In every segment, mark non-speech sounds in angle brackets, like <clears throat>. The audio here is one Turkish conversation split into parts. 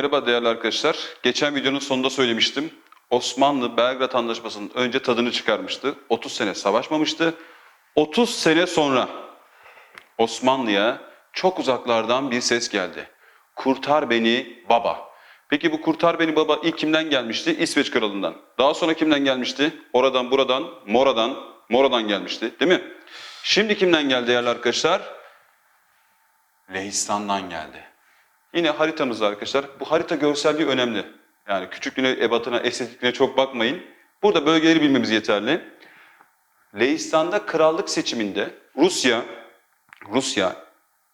Merhaba değerli arkadaşlar. Geçen videonun sonunda söylemiştim. Osmanlı Belgrad Anlaşması'nın önce tadını çıkarmıştı. 30 sene savaşmamıştı. 30 sene sonra Osmanlı'ya çok uzaklardan bir ses geldi. Kurtar beni baba. Peki bu kurtar beni baba ilk kimden gelmişti? İsveç kralından. Daha sonra kimden gelmişti? Oradan buradan, Mora'dan, Mora'dan gelmişti değil mi? Şimdi kimden geldi değerli arkadaşlar? Lehistan'dan geldi. Yine haritamızda arkadaşlar. Bu harita görselliği önemli. Yani küçüklüğüne, ebatına, estetikliğine çok bakmayın. Burada bölgeleri bilmemiz yeterli. Leistan'da krallık seçiminde Rusya, Rusya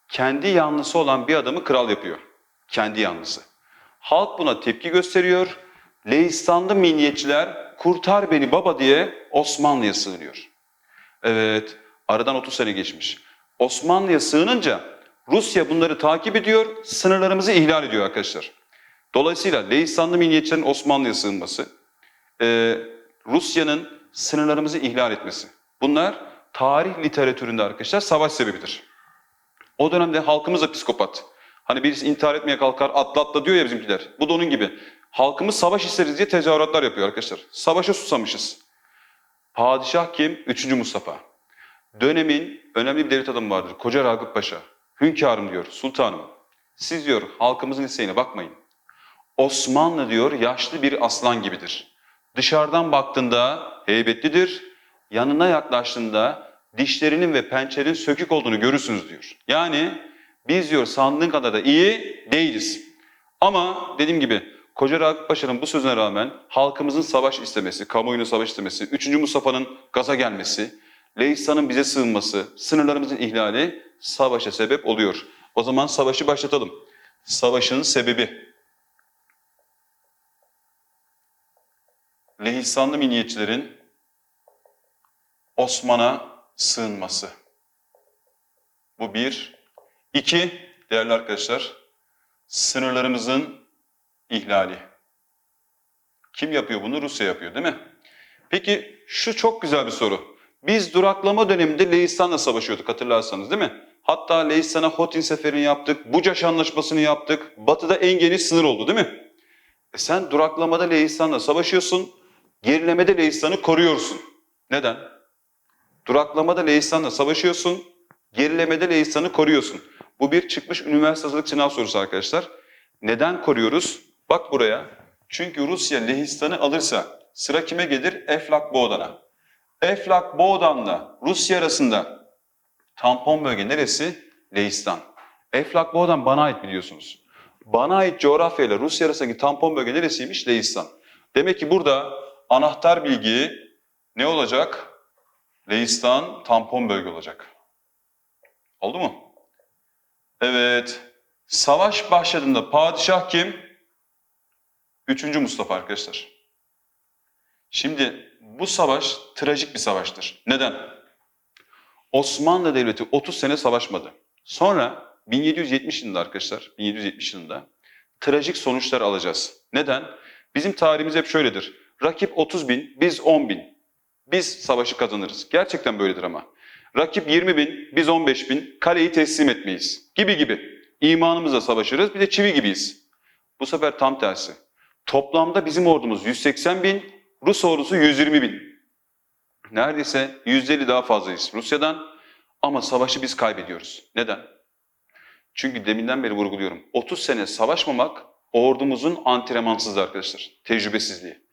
kendi yanlısı olan bir adamı kral yapıyor. Kendi yanlısı. Halk buna tepki gösteriyor. Leistanlı milliyetçiler kurtar beni baba diye Osmanlı'ya sığınıyor. Evet, aradan 30 sene geçmiş. Osmanlı'ya sığınınca Rusya bunları takip ediyor, sınırlarımızı ihlal ediyor arkadaşlar. Dolayısıyla Leistanlı milliyetçilerin Osmanlı'ya sığınması, e, Rusya'nın sınırlarımızı ihlal etmesi. Bunlar tarih literatüründe arkadaşlar savaş sebebidir. O dönemde halkımız da psikopat. Hani birisi intihar etmeye kalkar atla atla diyor ya bizimkiler. Bu da onun gibi. Halkımız savaş isteriz diye tezahüratlar yapıyor arkadaşlar. Savaşa susamışız. Padişah kim? Üçüncü Mustafa. Dönemin önemli bir devlet adamı vardır. Koca Ragıp Paşa. Hünkârım diyor, sultanım. Siz diyor halkımızın isteğine bakmayın. Osmanlı diyor yaşlı bir aslan gibidir. Dışarıdan baktığında heybetlidir. Yanına yaklaştığında dişlerinin ve pençelerinin sökük olduğunu görürsünüz diyor. Yani biz diyor sandığın kadar da iyi değiliz. Ama dediğim gibi Koca Ragıp Paşa'nın bu sözüne rağmen halkımızın savaş istemesi, kamuoyunun savaş istemesi, 3. Mustafa'nın gaza gelmesi, Leistan'ın bize sığınması, sınırlarımızın ihlali savaşa sebep oluyor. O zaman savaşı başlatalım. Savaşın sebebi. Lehistanlı milliyetçilerin Osman'a sığınması. Bu bir. İki, değerli arkadaşlar, sınırlarımızın ihlali. Kim yapıyor bunu? Rusya yapıyor değil mi? Peki şu çok güzel bir soru. Biz duraklama döneminde Leistan'la savaşıyorduk hatırlarsanız değil mi? Hatta Leistan'a Hotin seferini yaptık, Bucaş Anlaşması'nı yaptık. Batı'da en geniş sınır oldu değil mi? E sen duraklamada Leistan'la savaşıyorsun, gerilemede Leistan'ı koruyorsun. Neden? Duraklamada Leistan'la savaşıyorsun, gerilemede Leistan'ı koruyorsun. Bu bir çıkmış üniversite hazırlık sınav sorusu arkadaşlar. Neden koruyoruz? Bak buraya. Çünkü Rusya Lehistan'ı alırsa sıra kime gelir? Eflak Boğdan'a. Eflak Boğdan'la Rusya arasında tampon bölge neresi? Lehistan. Eflak Boğdan bana ait biliyorsunuz. Bana ait coğrafyayla Rusya arasındaki tampon bölge neresiymiş? Lehistan. Demek ki burada anahtar bilgi ne olacak? Lehistan tampon bölge olacak. Oldu mu? Evet. Savaş başladığında padişah kim? Üçüncü Mustafa arkadaşlar. Şimdi bu savaş trajik bir savaştır. Neden? Osmanlı Devleti 30 sene savaşmadı. Sonra 1770 yılında arkadaşlar, 1770 yılında trajik sonuçlar alacağız. Neden? Bizim tarihimiz hep şöyledir. Rakip 30 bin, biz 10 bin. Biz savaşı kazanırız. Gerçekten böyledir ama. Rakip 20 bin, biz 15 bin, kaleyi teslim etmeyiz. Gibi gibi. İmanımızla savaşırız, bir de çivi gibiyiz. Bu sefer tam tersi. Toplamda bizim ordumuz 180 bin, Rus ordusu 120 bin. Neredeyse 150 daha fazlayız Rusya'dan ama savaşı biz kaybediyoruz. Neden? Çünkü deminden beri vurguluyorum. 30 sene savaşmamak ordumuzun antrenmansızlığı arkadaşlar. Tecrübesizliği.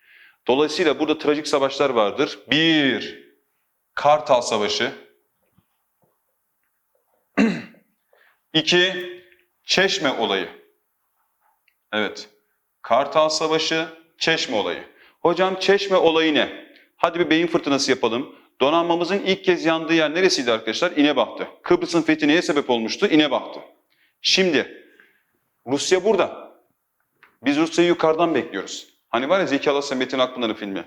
Dolayısıyla burada trajik savaşlar vardır. Bir, Kartal Savaşı. <clears throat> İki, Çeşme olayı. Evet. Kartal Savaşı, Çeşme olayı. Hocam Çeşme olayı ne? Hadi bir beyin fırtınası yapalım. Donanmamızın ilk kez yandığı yer neresiydi arkadaşlar? İnebahtı. Kıbrıs'ın fethi neye sebep olmuştu? İnebahtı. Şimdi Rusya burada. Biz Rusya'yı yukarıdan bekliyoruz. Hani var ya Zeki Alasya Metin Akpınar'ın filmi.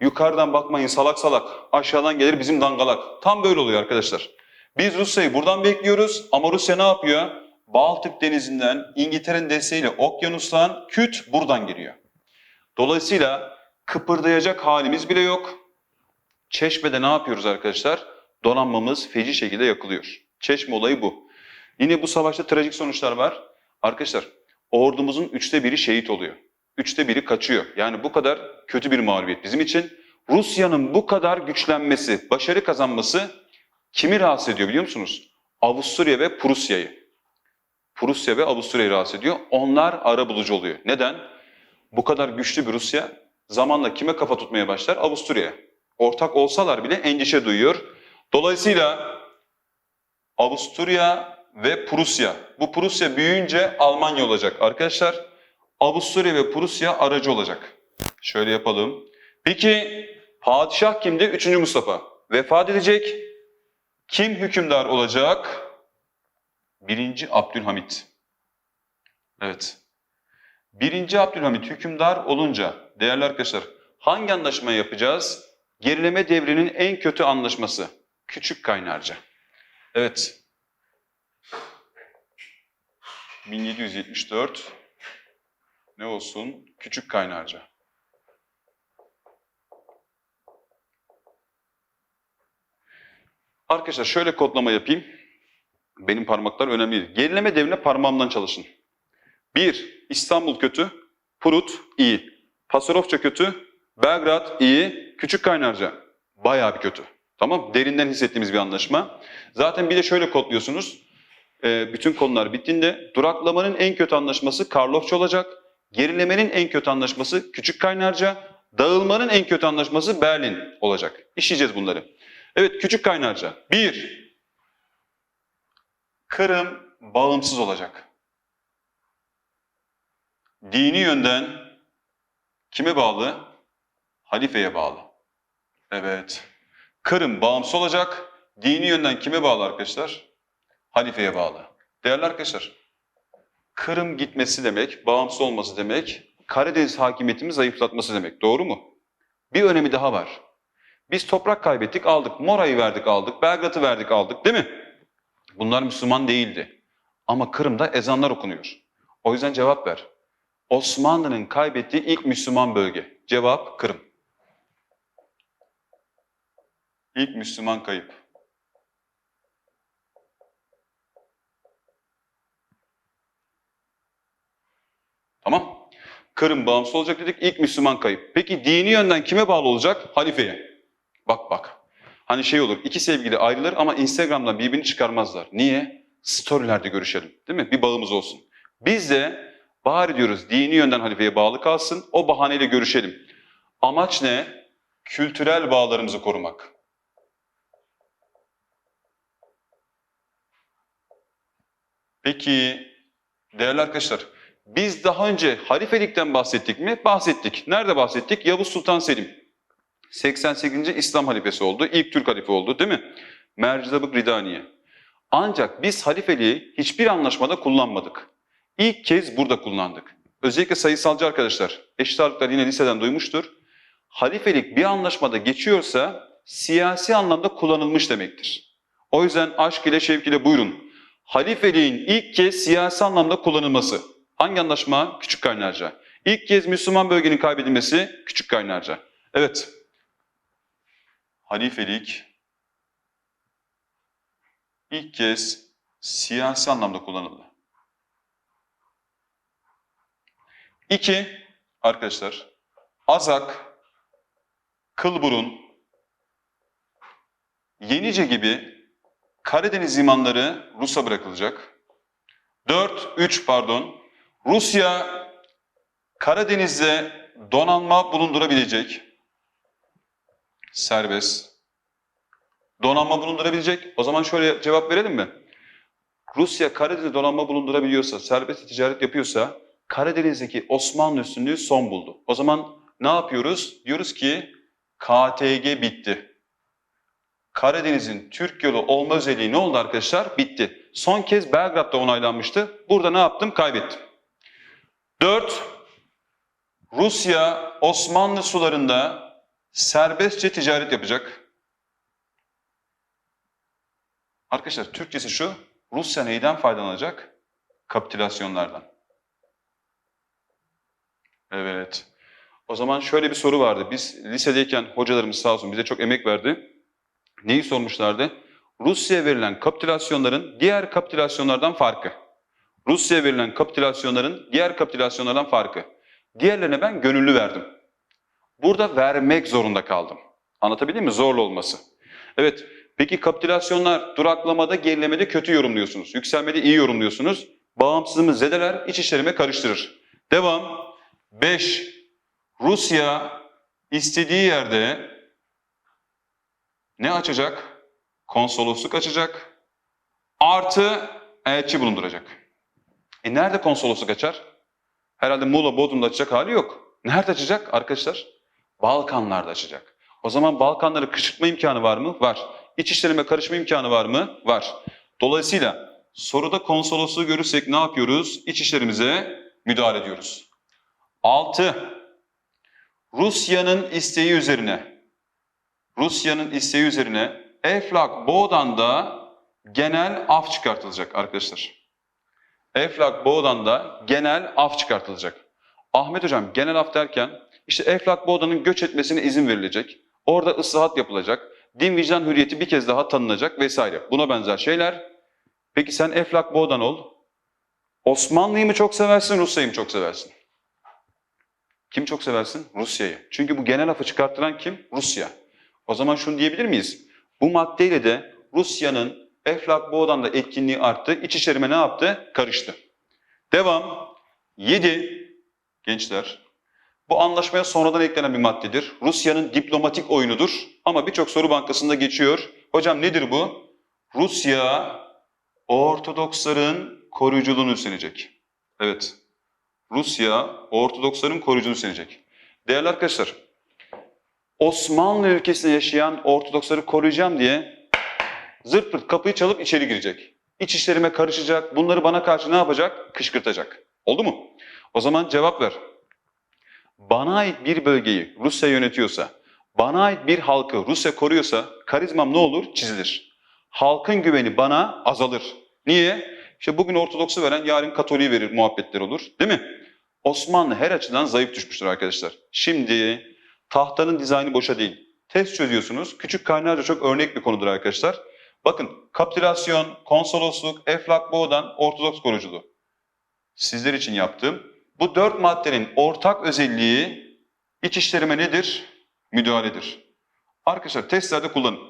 Yukarıdan bakmayın salak salak, aşağıdan gelir bizim dangalak. Tam böyle oluyor arkadaşlar. Biz Rusya'yı buradan bekliyoruz ama Rusya ne yapıyor? Baltık denizinden, İngiltere'nin desteğiyle okyanustan küt buradan giriyor. Dolayısıyla kıpırdayacak halimiz bile yok. Çeşme'de ne yapıyoruz arkadaşlar? Donanmamız feci şekilde yakılıyor. Çeşme olayı bu. Yine bu savaşta trajik sonuçlar var. Arkadaşlar ordumuzun üçte biri şehit oluyor. Üçte biri kaçıyor. Yani bu kadar kötü bir mağlubiyet bizim için. Rusya'nın bu kadar güçlenmesi, başarı kazanması kimi rahatsız ediyor biliyor musunuz? Avusturya ve Prusya'yı. Prusya ve Avusturya'yı rahatsız ediyor. Onlar ara bulucu oluyor. Neden? Bu kadar güçlü bir Rusya zamanla kime kafa tutmaya başlar? Avusturya'ya. Ortak olsalar bile endişe duyuyor. Dolayısıyla Avusturya ve Prusya. Bu Prusya büyüyünce Almanya olacak arkadaşlar. Avusturya ve Prusya aracı olacak. Şöyle yapalım. Peki padişah kimdi? Üçüncü Mustafa. Vefat edecek. Kim hükümdar olacak? Birinci Abdülhamit. Evet. Birinci Abdülhamit hükümdar olunca değerli arkadaşlar hangi anlaşmayı yapacağız? Gerileme devrinin en kötü anlaşması. Küçük Kaynarca. Evet. 1774 ne olsun? Küçük Kaynarca. Arkadaşlar şöyle kodlama yapayım. Benim parmaklar önemli değil. Gerileme devrine parmağımdan çalışın. Bir, İstanbul kötü, Prut iyi. Pasarofça kötü, Belgrad iyi, Küçük Kaynarca bayağı bir kötü. Tamam Derinden hissettiğimiz bir anlaşma. Zaten bir de şöyle kodluyorsunuz. Ee, bütün konular bittiğinde duraklamanın en kötü anlaşması Karlofça olacak. Gerilemenin en kötü anlaşması Küçük Kaynarca. Dağılmanın en kötü anlaşması Berlin olacak. İşleyeceğiz bunları. Evet Küçük Kaynarca. Bir, Kırım bağımsız olacak. Dini yönden kime bağlı? Halifeye bağlı. Evet. Kırım bağımsız olacak. Dini yönden kime bağlı arkadaşlar? Halifeye bağlı. Değerli arkadaşlar, Kırım gitmesi demek, bağımsız olması demek, Karadeniz hakimiyetini zayıflatması demek. Doğru mu? Bir önemi daha var. Biz toprak kaybettik, aldık. Mora'yı verdik, aldık. Belgrad'ı verdik, aldık. Değil mi? Bunlar Müslüman değildi. Ama Kırım'da ezanlar okunuyor. O yüzden cevap ver. Osmanlı'nın kaybettiği ilk Müslüman bölge. Cevap Kırım. İlk Müslüman kayıp. Tamam. Kırım bağımsız olacak dedik. İlk Müslüman kayıp. Peki dini yönden kime bağlı olacak? Halifeye. Bak bak. Hani şey olur, iki sevgili ayrılır ama Instagram'dan birbirini çıkarmazlar. Niye? Storylerde görüşelim, değil mi? Bir bağımız olsun. Biz de bari diyoruz dini yönden halifeye bağlı kalsın, o bahaneyle görüşelim. Amaç ne? Kültürel bağlarımızı korumak. Peki, değerli arkadaşlar, biz daha önce halifelikten bahsettik mi? Bahsettik. Nerede bahsettik? Yavuz Sultan Selim. 88. İslam halifesi oldu. İlk Türk halife oldu değil mi? Mercizabık Ridaniye. Ancak biz halifeliği hiçbir anlaşmada kullanmadık. İlk kez burada kullandık. Özellikle sayısalcı arkadaşlar, eşit ağırlıklar yine liseden duymuştur. Halifelik bir anlaşmada geçiyorsa siyasi anlamda kullanılmış demektir. O yüzden aşk ile şevk ile buyurun. Halifeliğin ilk kez siyasi anlamda kullanılması. Hangi anlaşma? Küçük Kaynarca. İlk kez Müslüman bölgenin kaybedilmesi Küçük Kaynarca. Evet, halifelik ilk kez siyasi anlamda kullanıldı. İki, arkadaşlar, Azak, Kılburun, Yenice gibi Karadeniz limanları Rus'a bırakılacak. Dört, üç pardon, Rusya Karadeniz'de donanma bulundurabilecek serbest. Donanma bulundurabilecek. O zaman şöyle cevap verelim mi? Rusya Karadeniz'de donanma bulundurabiliyorsa, serbest ticaret yapıyorsa Karadeniz'deki Osmanlı üstünlüğü son buldu. O zaman ne yapıyoruz? Diyoruz ki KTG bitti. Karadeniz'in Türk yolu olma özelliği ne oldu arkadaşlar? Bitti. Son kez Belgrad'da onaylanmıştı. Burada ne yaptım? Kaybettim. Dört, Rusya Osmanlı sularında serbestçe ticaret yapacak. Arkadaşlar Türkçesi şu, Rusya neyden faydalanacak? Kapitülasyonlardan. Evet. O zaman şöyle bir soru vardı. Biz lisedeyken hocalarımız sağ olsun bize çok emek verdi. Neyi sormuşlardı? Rusya'ya verilen kapitülasyonların diğer kapitülasyonlardan farkı. Rusya'ya verilen kapitülasyonların diğer kapitülasyonlardan farkı. Diğerlerine ben gönüllü verdim. Burada vermek zorunda kaldım. Anlatabildim mi? Zorlu olması. Evet, peki kapitülasyonlar duraklamada, gerilemede kötü yorumluyorsunuz. Yükselmede iyi yorumluyorsunuz. Bağımsızlığımı zedeler, iç işlerime karıştırır. Devam. 5. Rusya istediği yerde ne açacak? Konsolosluk açacak. Artı elçi bulunduracak. E nerede konsolosluk açar? Herhalde Muğla, Bodrum'da açacak hali yok. Nerede açacak arkadaşlar? Balkanlarda açacak. O zaman Balkanları kışkırtma imkanı var mı? Var. İç işlerime karışma imkanı var mı? Var. Dolayısıyla soruda konsolosluğu görürsek ne yapıyoruz? İç işlerimize müdahale ediyoruz. 6. Rusya'nın isteği üzerine Rusya'nın isteği üzerine Eflak Boğdan'da genel af çıkartılacak arkadaşlar. Eflak Boğdan'da genel af çıkartılacak. Ahmet Hocam genel af derken işte Eflak Boğdan'ın göç etmesine izin verilecek. Orada ıslahat yapılacak. Din vicdan hürriyeti bir kez daha tanınacak vesaire. Buna benzer şeyler. Peki sen Eflak Boğdan ol. Osmanlı'yı mı çok seversin, Rusya'yı mı çok seversin? Kim çok seversin? Rusya'yı. Çünkü bu genel afı çıkarttıran kim? Rusya. O zaman şunu diyebilir miyiz? Bu maddeyle de Rusya'nın Eflak Boğdan'da etkinliği arttı. İç işlerime ne yaptı? Karıştı. Devam. 7. Gençler. Bu anlaşmaya sonradan eklenen bir maddedir. Rusya'nın diplomatik oyunudur. Ama birçok soru bankasında geçiyor. Hocam nedir bu? Rusya Ortodoksların koruyuculuğunu üstlenecek. Evet. Rusya Ortodoksların koruyuculuğunu üstlenecek. Değerli arkadaşlar, Osmanlı ülkesinde yaşayan Ortodoksları koruyacağım diye zırt pırt kapıyı çalıp içeri girecek. İç işlerime karışacak, bunları bana karşı ne yapacak? Kışkırtacak. Oldu mu? O zaman cevap ver. Bana ait bir bölgeyi Rusya yönetiyorsa, bana ait bir halkı Rusya koruyorsa karizmam ne olur? Çizilir. Halkın güveni bana azalır. Niye? İşte bugün Ortodoksu veren yarın Katoliği verir muhabbetler olur. Değil mi? Osmanlı her açıdan zayıf düşmüştür arkadaşlar. Şimdi tahtanın dizaynı boşa değil. Test çözüyorsunuz. Küçük kaynarca çok örnek bir konudur arkadaşlar. Bakın kapitülasyon, konsolosluk, eflak boğdan, Ortodoks koruculuğu. Sizler için yaptığım bu dört maddenin ortak özelliği iç işlerime nedir? Müdahaledir. Arkadaşlar testlerde kullanın.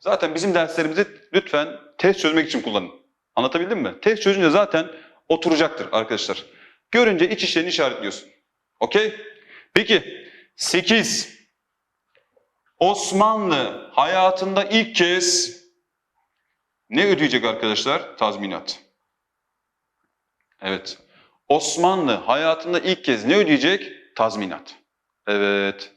Zaten bizim derslerimizi lütfen test çözmek için kullanın. Anlatabildim mi? Test çözünce zaten oturacaktır arkadaşlar. Görünce iç işlerini işaretliyorsun. Okey? Peki 8. Osmanlı hayatında ilk kez ne ödeyecek arkadaşlar? Tazminat. Evet. Osmanlı hayatında ilk kez ne ödeyecek? Tazminat. Evet.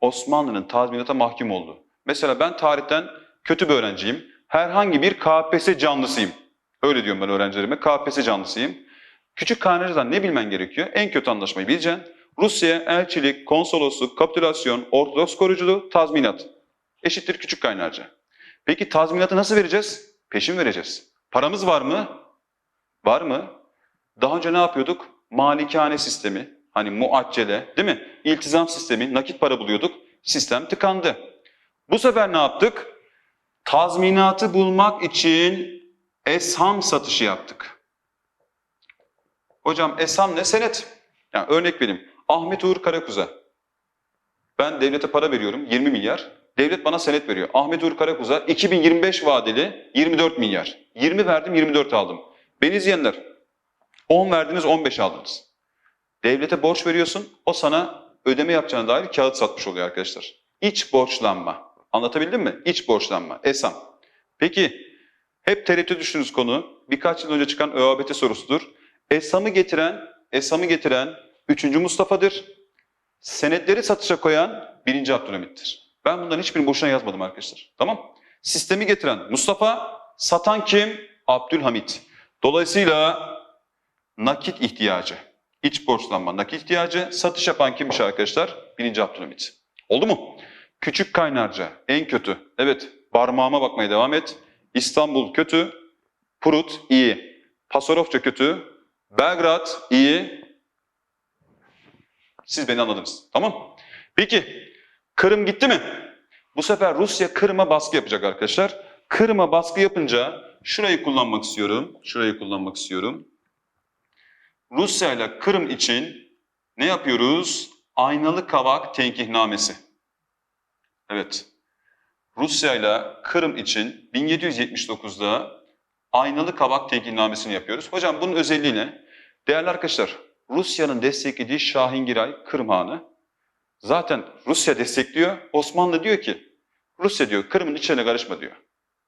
Osmanlı'nın tazminata mahkum oldu. Mesela ben tarihten kötü bir öğrenciyim. Herhangi bir KPSS canlısıyım. Öyle diyorum ben öğrencilerime. KPSS canlısıyım. Küçük kaynarcadan ne bilmen gerekiyor? En kötü anlaşmayı bileceksin. Rusya'ya elçilik, konsolosluk, kapitülasyon, Ortodoks koruyuculuğu, tazminat. Eşittir küçük kaynarca. Peki tazminatı nasıl vereceğiz? Peşin vereceğiz. Paramız var mı? Var mı? Daha önce ne yapıyorduk? Malikane sistemi, hani muaccele değil mi? İltizam sistemi, nakit para buluyorduk. Sistem tıkandı. Bu sefer ne yaptık? Tazminatı bulmak için esham satışı yaptık. Hocam esham ne? Senet. Yani örnek vereyim. Ahmet Uğur Karakuz'a. Ben devlete para veriyorum 20 milyar. Devlet bana senet veriyor. Ahmet Uğur Karakuz'a 2025 vadeli 24 milyar. 20 verdim 24 aldım. Beni izleyenler 10 verdiniz 15 aldınız. Devlete borç veriyorsun o sana ödeme yapacağına dair kağıt satmış oluyor arkadaşlar. İç borçlanma. Anlatabildim mi? İç borçlanma. ESAM. Peki hep tereddüt düştüğünüz konu birkaç yıl önce çıkan ÖABT sorusudur. ESAM'ı getiren, ESAM'ı getiren 3. Mustafa'dır. Senetleri satışa koyan 1. Abdülhamit'tir. Ben bunların hiçbirini boşuna yazmadım arkadaşlar. Tamam? Sistemi getiren Mustafa, satan kim? Abdülhamit. Dolayısıyla nakit ihtiyacı, iç borçlanma nakit ihtiyacı, satış yapan kimmiş arkadaşlar? 1. Abdülhamit. Oldu mu? Küçük kaynarca en kötü. Evet parmağıma bakmaya devam et. İstanbul kötü, Prut iyi. Pasarofça kötü, Belgrad iyi. Siz beni anladınız. Tamam Peki Kırım gitti mi? Bu sefer Rusya Kırım'a baskı yapacak arkadaşlar. Kırım'a baskı yapınca şurayı kullanmak istiyorum. Şurayı kullanmak istiyorum. Rusya ile Kırım için ne yapıyoruz? Aynalı kavak tenkihnamesi. Evet. Rusya ile Kırım için 1779'da aynalı kavak tenkinnamesini yapıyoruz. Hocam bunun özelliği ne? Değerli arkadaşlar, Rusya'nın desteklediği Şahingiray Kırım Hanı zaten Rusya destekliyor. Osmanlı diyor ki, Rusya diyor Kırım'ın içine karışma diyor.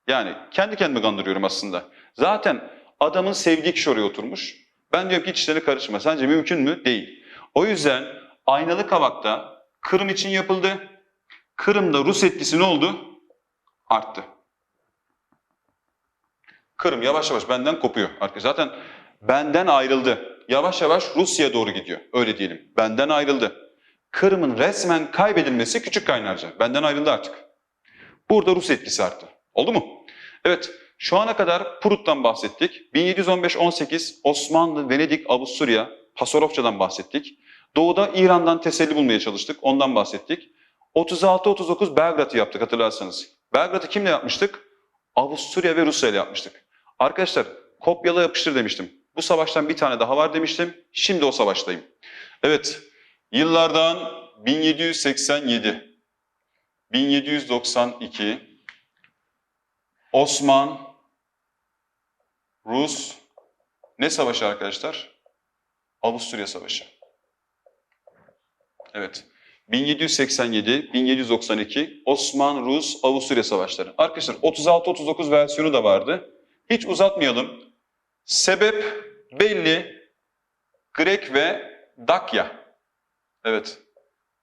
Yani kendi kendime kandırıyorum aslında. Zaten adamın sevdiği kişi oraya oturmuş. Ben diyorum ki hiç işlerine karışma. Sence mümkün mü? Değil. O yüzden aynalı kavakta Kırım için yapıldı. Kırım'da Rus etkisi ne oldu? Arttı. Kırım yavaş yavaş benden kopuyor. Arkadaşlar zaten benden ayrıldı. Yavaş yavaş Rusya'ya doğru gidiyor. Öyle diyelim. Benden ayrıldı. Kırım'ın resmen kaybedilmesi küçük kaynarca. Benden ayrıldı artık. Burada Rus etkisi arttı. Oldu mu? Evet, şu ana kadar Prut'tan bahsettik. 1715-18 Osmanlı, Venedik, Avusturya, Pasarofça'dan bahsettik. Doğuda İran'dan teselli bulmaya çalıştık. Ondan bahsettik. 36-39 Belgrad'ı yaptık hatırlarsanız. Belgrad'ı kimle yapmıştık? Avusturya ve Rusya ile yapmıştık. Arkadaşlar kopyala yapıştır demiştim. Bu savaştan bir tane daha var demiştim. Şimdi o savaştayım. Evet, yıllardan 1787, 1792, Osman, Rus, ne savaşı arkadaşlar? Avusturya Savaşı. Evet. 1787, 1792 Osman, Rus, Avusturya Savaşları. Arkadaşlar 36-39 versiyonu da vardı. Hiç uzatmayalım. Sebep belli. Grek ve Dakya. Evet.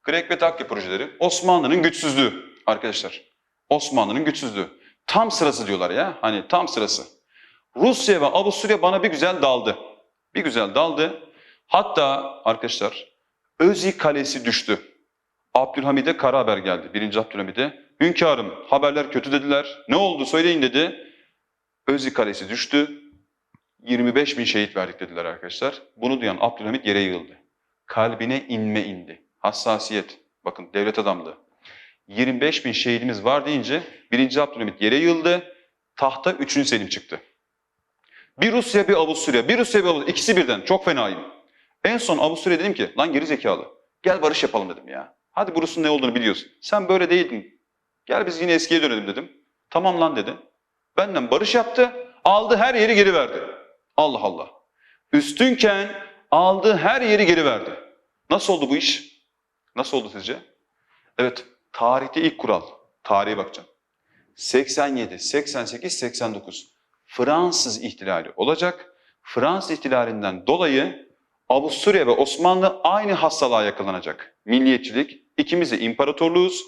Grek ve Dakya projeleri. Osmanlı'nın güçsüzlüğü arkadaşlar. Osmanlı'nın güçsüzlüğü. Tam sırası diyorlar ya. Hani tam sırası. Rusya ve Avusturya bana bir güzel daldı. Bir güzel daldı. Hatta arkadaşlar Özyi Kalesi düştü. Abdülhamid'e kara haber geldi. Birinci Abdülhamid'e. Hünkârım haberler kötü dediler. Ne oldu söyleyin dedi. Özyi Kalesi düştü. 25 bin şehit verdik dediler arkadaşlar. Bunu duyan Abdülhamid yere yığıldı. Kalbine inme indi. Hassasiyet. Bakın devlet adamlığı. 25 bin şehidimiz var deyince 1. Abdülhamid yere yığıldı. Tahta 3. Selim çıktı. Bir Rusya bir Avusturya, bir Rusya bir Avusturya. ikisi birden çok fenayım. En son Avusturya dedim ki lan geri zekalı gel barış yapalım dedim ya. Hadi bu Rus'un ne olduğunu biliyorsun. Sen böyle değildin. Gel biz yine eskiye dönelim dedim. Tamam lan dedi. Benden barış yaptı. Aldı her yeri geri verdi. Allah Allah. Üstünken aldı her yeri geri verdi. Nasıl oldu bu iş? Nasıl oldu sizce? Evet, tarihte ilk kural. Tarihe bakacağım. 87, 88, 89. Fransız ihtilali olacak. Fransız ihtilalinden dolayı Avusturya ve Osmanlı aynı hastalığa yakalanacak. Milliyetçilik, ikimiz de imparatorluğuz.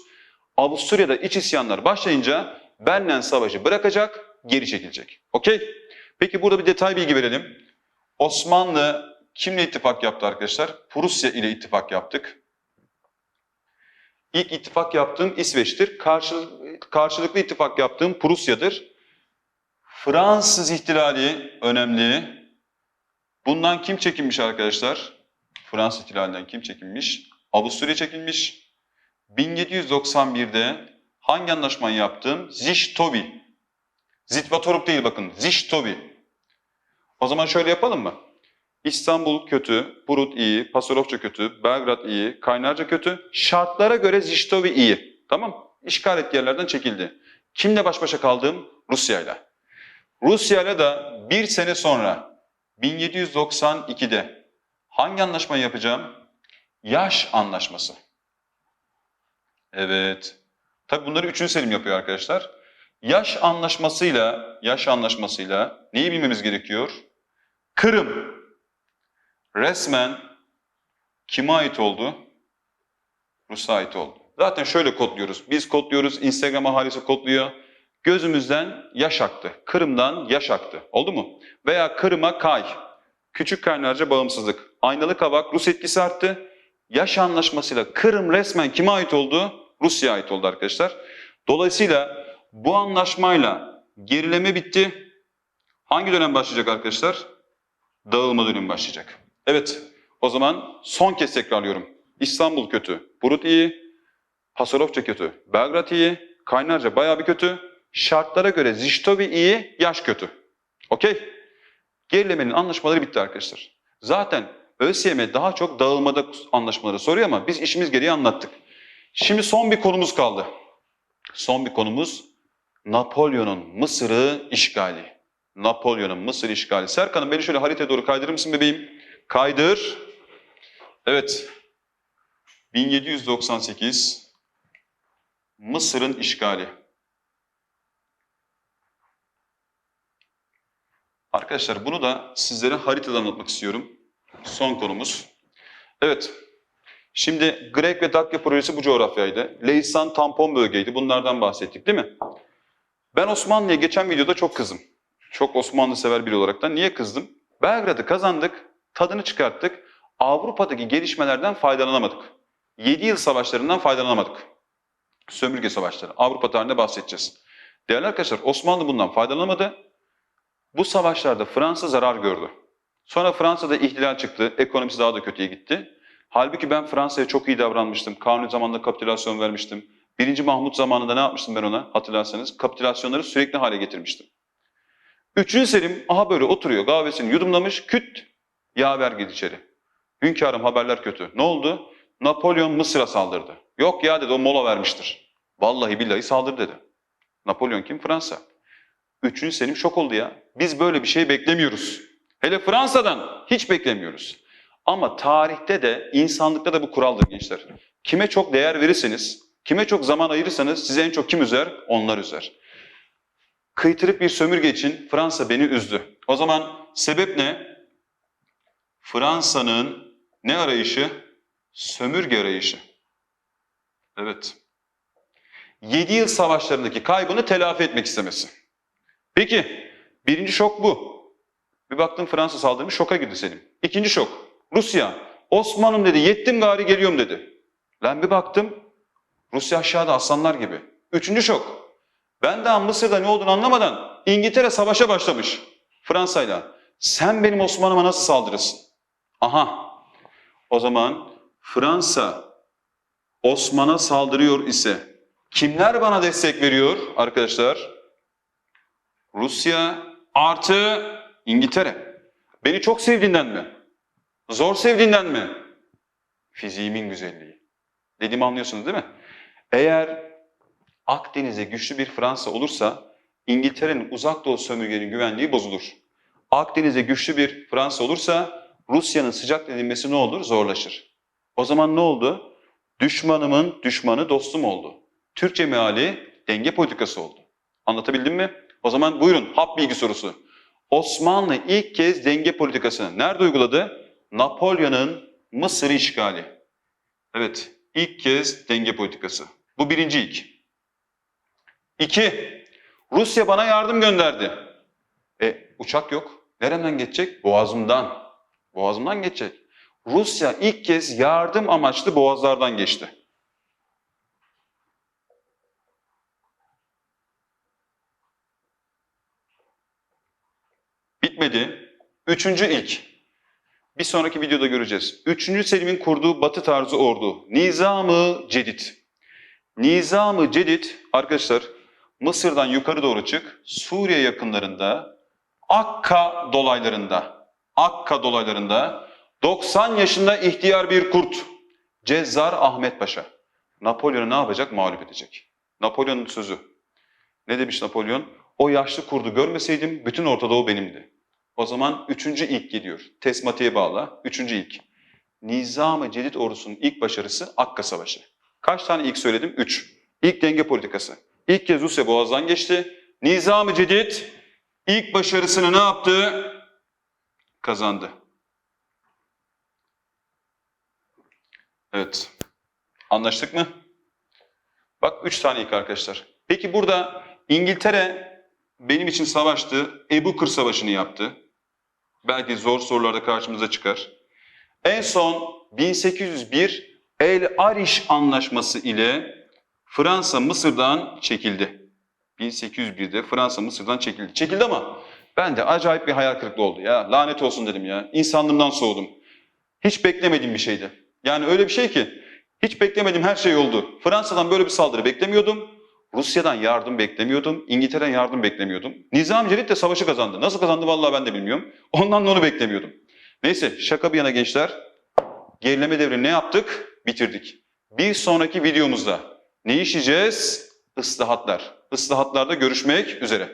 Avusturya'da iç isyanlar başlayınca Berlin Savaşı bırakacak, geri çekilecek. Okey? Peki burada bir detay bilgi verelim. Osmanlı kimle ittifak yaptı arkadaşlar? Prusya ile ittifak yaptık. İlk ittifak yaptığım İsveç'tir. Karşılık, karşılıklı ittifak yaptığım Prusya'dır. Fransız ihtilali önemli. Bundan kim çekinmiş arkadaşlar? Fransız ihtilalinden kim çekinmiş? Avusturya çekilmiş. 1791'de hangi anlaşmayı yaptım? Ziştovi. Zitvatorup değil bakın. Ziştovi. O zaman şöyle yapalım mı? İstanbul kötü, Burut iyi, Pasarofça kötü, Belgrad iyi, Kaynarca kötü. Şartlara göre Ziştovi iyi. Tamam İşgal ettiği yerlerden çekildi. Kimle baş başa kaldım? Rusya'yla. Rusya'yla da bir sene sonra 1792'de hangi anlaşmayı yapacağım? Yaş anlaşması. Evet. Tabi bunları 3. Selim yapıyor arkadaşlar. Yaş anlaşmasıyla, yaş anlaşmasıyla neyi bilmemiz gerekiyor? Kırım resmen kime ait oldu? Rus'a ait oldu. Zaten şöyle kodluyoruz. Biz kodluyoruz, Instagram ahalisi kodluyor. Gözümüzden yaş aktı. Kırım'dan yaş aktı. Oldu mu? Veya Kırım'a kay. Küçük kaynarca bağımsızlık. Aynalı kavak Rus etkisi arttı. Yaş anlaşmasıyla Kırım resmen kime ait oldu? Rusya'ya ait oldu arkadaşlar. Dolayısıyla bu anlaşmayla gerileme bitti. Hangi dönem başlayacak arkadaşlar? Dağılma dönemi başlayacak. Evet, o zaman son kez tekrarlıyorum. İstanbul kötü, Burut iyi, Pasarofça kötü, Belgrad iyi, Kaynarca bayağı bir kötü. Şartlara göre Ziştovi iyi, yaş kötü. Okey? Gerilemenin anlaşmaları bitti arkadaşlar. Zaten ÖSYM daha çok dağılmada anlaşmaları soruyor ama biz işimiz gereği anlattık. Şimdi son bir konumuz kaldı. Son bir konumuz Napolyon'un Mısır'ı işgali. Napolyon'un Mısır işgali. Serkan'ım beni şöyle haritaya doğru kaydırır mısın bebeğim? Kaydır. Evet. 1798 Mısır'ın işgali. Arkadaşlar bunu da sizlere haritada anlatmak istiyorum. Son konumuz. Evet. Şimdi Grek ve Dakya projesi bu coğrafyaydı. Leistan tampon bölgeydi. Bunlardan bahsettik değil mi? Ben Osmanlı'ya geçen videoda çok kızdım. Çok Osmanlı sever biri olaraktan. Niye kızdım? Belgrad'ı kazandık, tadını çıkarttık. Avrupa'daki gelişmelerden faydalanamadık. 7 yıl savaşlarından faydalanamadık. Sömürge savaşları. Avrupa tarihinde bahsedeceğiz. Değerli arkadaşlar Osmanlı bundan faydalanamadı. Bu savaşlarda Fransa zarar gördü. Sonra Fransa'da ihtilal çıktı, ekonomisi daha da kötüye gitti. Halbuki ben Fransa'ya çok iyi davranmıştım. Kanuni zamanında kapitülasyon vermiştim. Birinci Mahmut zamanında ne yapmıştım ben ona hatırlarsanız? Kapitülasyonları sürekli hale getirmiştim. Üçüncü Selim aha böyle oturuyor kahvesini yudumlamış küt yaver git içeri. Hünkârım haberler kötü. Ne oldu? Napolyon Mısır'a saldırdı. Yok ya dedi o mola vermiştir. Vallahi billahi saldır dedi. Napolyon kim? Fransa. Üçüncü Selim şok oldu ya. Biz böyle bir şey beklemiyoruz. Hele Fransa'dan hiç beklemiyoruz. Ama tarihte de insanlıkta da bu kuraldır gençler. Kime çok değer verirseniz, kime çok zaman ayırırsanız size en çok kim üzer? Onlar üzer. Kıytırık bir sömürge için Fransa beni üzdü. O zaman sebep ne? Fransa'nın ne arayışı? Sömürge arayışı. Evet. 7 yıl savaşlarındaki kaybını telafi etmek istemesi. Peki, birinci şok bu. Bir baktım Fransa saldırmış, şoka girdi Selim. İkinci şok, Rusya. Osman'ım dedi, yettim gari geliyorum dedi. Ben bir baktım, Rusya aşağıda aslanlar gibi. Üçüncü şok, ben daha Mısır'da ne olduğunu anlamadan İngiltere savaşa başlamış Fransa'yla. Sen benim Osman'ıma nasıl saldırırsın? Aha, o zaman Fransa Osman'a saldırıyor ise kimler bana destek veriyor arkadaşlar? Rusya artı İngiltere. Beni çok sevdiğinden mi? Zor sevdiğinden mi? Fiziğimin güzelliği. Dediğimi anlıyorsunuz değil mi? Eğer Akdeniz'e güçlü bir Fransa olursa İngiltere'nin uzak doğu sömürgenin güvenliği bozulur. Akdeniz'e güçlü bir Fransa olursa Rusya'nın sıcak edilmesi ne olur? Zorlaşır. O zaman ne oldu? Düşmanımın düşmanı dostum oldu. Türkçe meali denge politikası oldu. Anlatabildim mi? O zaman buyurun hap bilgi sorusu. Osmanlı ilk kez denge politikasını nerede uyguladı? Napolyon'un Mısır'ı işgali. Evet, ilk kez denge politikası. Bu birinci ilk. İki, Rusya bana yardım gönderdi. E uçak yok. Nereden geçecek? Boğazımdan. Boğazımdan geçecek. Rusya ilk kez yardım amaçlı boğazlardan geçti. Bitmedi. Üçüncü ilk. Bir sonraki videoda göreceğiz. Üçüncü Selim'in kurduğu batı tarzı ordu. Nizam-ı Cedid. Nizam-ı Cedid arkadaşlar Mısır'dan yukarı doğru çık. Suriye yakınlarında Akka dolaylarında Akka dolaylarında 90 yaşında ihtiyar bir kurt Cezzar Ahmet Paşa. Napolyon'u ne yapacak? Mağlup edecek. Napolyon'un sözü. Ne demiş Napolyon? O yaşlı kurdu görmeseydim bütün Orta Doğu benimdi. O zaman üçüncü ilk geliyor. Tesmatiğe bağla. Üçüncü ilk. Nizam-ı Cedid ordusunun ilk başarısı Akka Savaşı. Kaç tane ilk söyledim? Üç. İlk denge politikası. İlk kez Rusya boğazdan geçti. Nizam-ı Cedid ilk başarısını ne yaptı? Kazandı. Evet. Anlaştık mı? Bak üç tane ilk arkadaşlar. Peki burada İngiltere benim için savaştı. Ebu Kır Savaşı'nı yaptı. Belki zor sorularda karşımıza çıkar. En son 1801 El Arish Anlaşması ile Fransa Mısır'dan çekildi. 1801'de Fransa Mısır'dan çekildi. Çekildi ama ben de acayip bir hayal kırıklığı oldu ya. Lanet olsun dedim ya. İnsanlığımdan soğudum. Hiç beklemediğim bir şeydi. Yani öyle bir şey ki hiç beklemediğim her şey oldu. Fransa'dan böyle bir saldırı beklemiyordum. Rusya'dan yardım beklemiyordum. İngiltere'den yardım beklemiyordum. Nizam Cerit de savaşı kazandı. Nasıl kazandı vallahi ben de bilmiyorum. Ondan da onu beklemiyordum. Neyse şaka bir yana gençler. Gerileme devrini ne yaptık? Bitirdik. Bir sonraki videomuzda ne işleyeceğiz? Islahatlar. Islahatlarda görüşmek üzere.